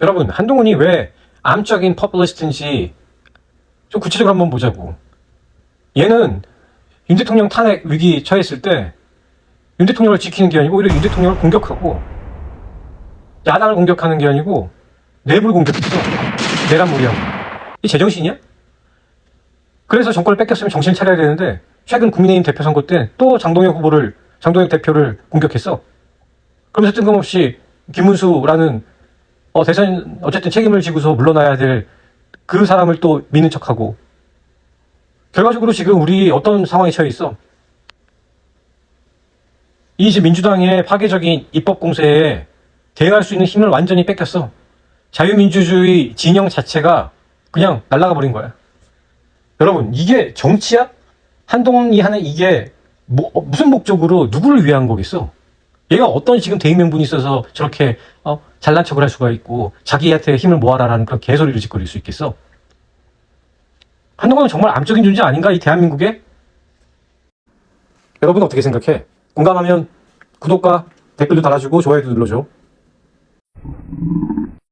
여러분, 한동훈이 왜 암적인 퍼플리스트인지 좀 구체적으로 한번 보자고. 얘는 윤 대통령 탄핵 위기 처했을 때 윤 대통령을 지키는 게 아니고 오히려 윤 대통령을 공격하고 야당을 공격하는 게 아니고 내부를 공격했어. 내란무리하고. 이 제정신이야? 그래서 정권을 뺏겼으면 정신을 차려야 되는데 최근 국민의힘 대표 선거 때 또 장동혁 후보를 장동혁 대표를 공격했어. 그러면서 뜬금없이 김문수라는 어, 대선 어쨌든 책임을 지고서 물러나야 될 그 사람을 또 믿는 척하고 결과적으로 지금 우리 어떤 상황에 처해 있어? 이 이제 민주당의 파괴적인 입법 공세에 대응할 수 있는 힘을 완전히 뺏겼어. 자유민주주의 진영 자체가 그냥 날아가 버린 거야. 여러분, 이게 정치야? 한동훈이 하는 이게 뭐- 어, 무슨 목적으로 누구를 위한 거겠어? 얘가 어떤 지금 대의명분이 있어서 저렇게 어, 잘난 척을 할 수가 있고 자기한테 힘을 모아라라는 그런 개소리를 짓거릴 수 있겠어? 한동훈은 정말 암적인 존재 아닌가 이 대한민국에? 여러분 어떻게 생각해? 공감하면 구독과 댓글도 달아주고 좋아요도 눌러줘.